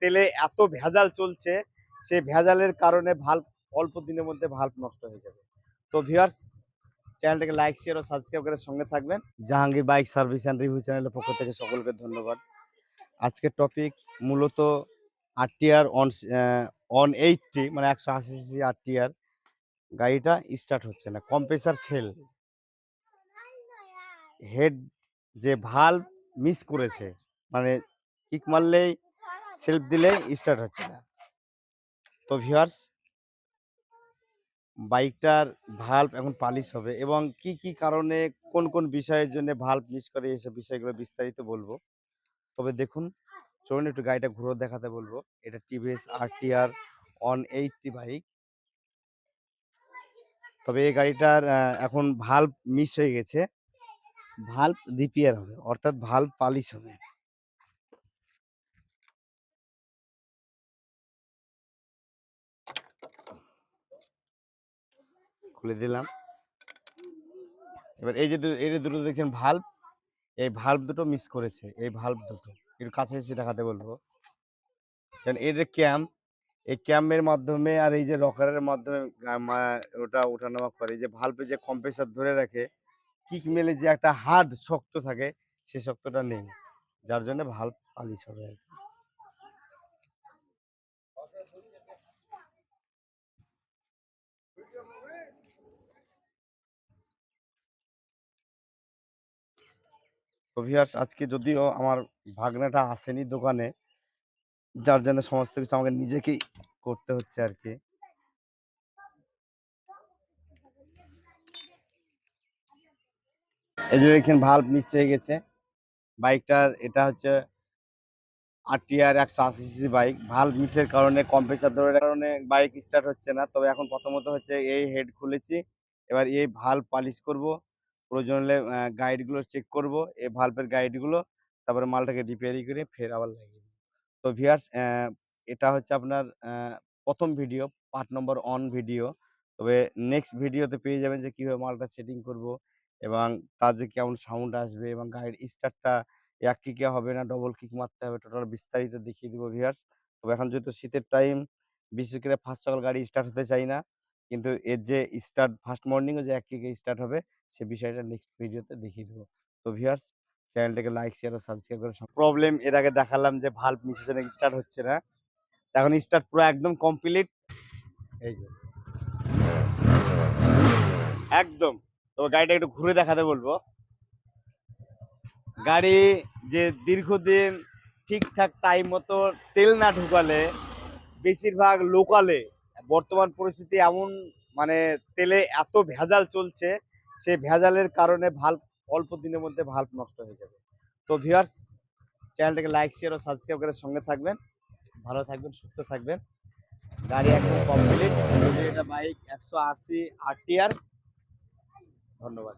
তেলে এত ভেজাল চলছে, সে ভেজালের কারণে ভাল্ব অল্প দিনের মধ্যে ভাল্ব নষ্ট হয়ে যাবে। তো ভিউয়ার্স চ্যানেলটাকে লাইক শেয়ার ও সাবস্ক্রাইব করে সঙ্গে থাকবেন। Jahangir bike service and review চ্যানেলের পক্ষ থেকে সকলকে ধন্যবাদ। আজকের টপিক মূলত আরটিআর অন অন এইটটি মানে একশো আশি সিসি আরটিআর গাড়িটা স্টার্ট হচ্ছে না। কম্প্রেসার ফেল হেড যে ভাল্ব মিস করেছে মানে কিক মারলেই সেলফ দিলে স্টার্ট হচ্ছে না। তো ভিউয়ার্স বাইকটার ভাল্ব এখন পালিশ হবে এবং কি কি কারণে কোন কোন বিষয়ের জন্য ভাল্ব মিস করে এসব বিষয়গুলো বিস্তারিত বলব। তবে দেখুন, চলুন একটু গাড়িটা ঘুরে দেখাতে বলব। এটা TVS RTR one eighty bike তবে এই গাড়িটার এখন ভাল্ব মিস হয়ে গেছে। ভাল্ব রিপেয়ার হবে, অর্থাৎ ভাল্ব পালিশ হবে। খুলে দিলাম। এবার এই যে এই দুটো দেখছেন ভাল্ব এই ভাল্ব দুটো মিস করেছে। এই ভাল্ব দুটো, একটু কাছে এসে দেখাতে বলব। কারণ এর ক্যাম্প এই ক্যাম্পের মাধ্যমে আর এই যে রকারের মাধ্যমে ওটা ওঠানামা করে যে ভাল্বে যে কম্প্রেসার ধরে রাখে কিক মেলে যে একটা হার্ড শক্ত থাকে, সে শক্তটা নেই। যার জন্য ভাল্ব পালিশ হবে আর কি। তো ভিউয়ার্স আজকে যদিও আমার ভাগনাটা আসেনি দোকানে, যার জন্য সমস্ত কিছু আমাকে নিজেকেই করতে হচ্ছে আর কি। এই যে দেখছেন ভাল্ব মিস হয়ে গেছে। বাইকটার এটা হচ্ছে আরটিআর একশো আশি সিসি বাইক ভাল্ব মিসের কারণে কম্প্রেসার ধরে কারণে বাইক স্টার্ট হচ্ছে না। তবে এখন প্রথমত হচ্ছে এই হেড খুলেছি। এবার এই ভাল্ব পালিশ করব। প্রয়োজন হলে গাইডগুলো চেক করব এই ভাল্বের গাইডগুলো তারপরে মালটাকে রিপেয়ারি করে ফের আবার লাগিয়ে তো ভিয়ার্স এটা হচ্ছে আপনার প্রথম video part number one video তবে নেক্সট ভিডিওতে পেয়ে যাবেন যে কীভাবে মালটা সেটিং করব এবং তার যে কেমন সাউন্ড আসবে এবং গাড়ির স্টার্টটা এক কিকে হবে না ডবল কিক মারতে হবে টোটাল বিস্তারিত দেখিয়ে দিব ভিউয়ার্স তবে এখন যেহেতু শীতের টাইম বিশেষ করে ফার্স্ট সকাল গাড়ি স্টার্ট হতে চাই না। কিন্তু এর যে স্টার্ট ফার্স্ট মর্নিংও যে এক কিকে স্টার্ট হবে, সে বিষয়টা নেক্সট ভিডিওতে দেখিয়ে দেবো। তো ভিউয়ার্স চ্যানেলটাকে লাইক শেয়ার ও সাবস্ক্রাইব করে প্রবলেম এর আগে দেখালাম যে ভাল্ব মিশে নাকি স্টার্ট হচ্ছে না। এখন স্টার্ট পুরো একদম কমপ্লিট এই যে। একদম। তো গাড়িটা একটু ঘুরে দেখাতে বলব। গাড়ি যে দীর্ঘদিন ঠিকঠাক টাইম মতো তেল না ঢুকালে, বেশিরভাগ লোকালে বর্তমান পরিস্থিতি এমন মানে তেলে এত ভেজাল চলছে, সে ভেজালের কারণে ভালো অল্প দিনের মধ্যে ভালো নষ্ট হয়ে যাবে। তো ভিউয়ার্স চ্যানেলটাকে লাইক শেয়ার ও সাবস্ক্রাইব করে সঙ্গে থাকবেন। ভালো থাকবেন, সুস্থ থাকবেন। গাড়ি একদম কমপ্লিট এটা বাইক একশো আশি আর ধন্যবাদ।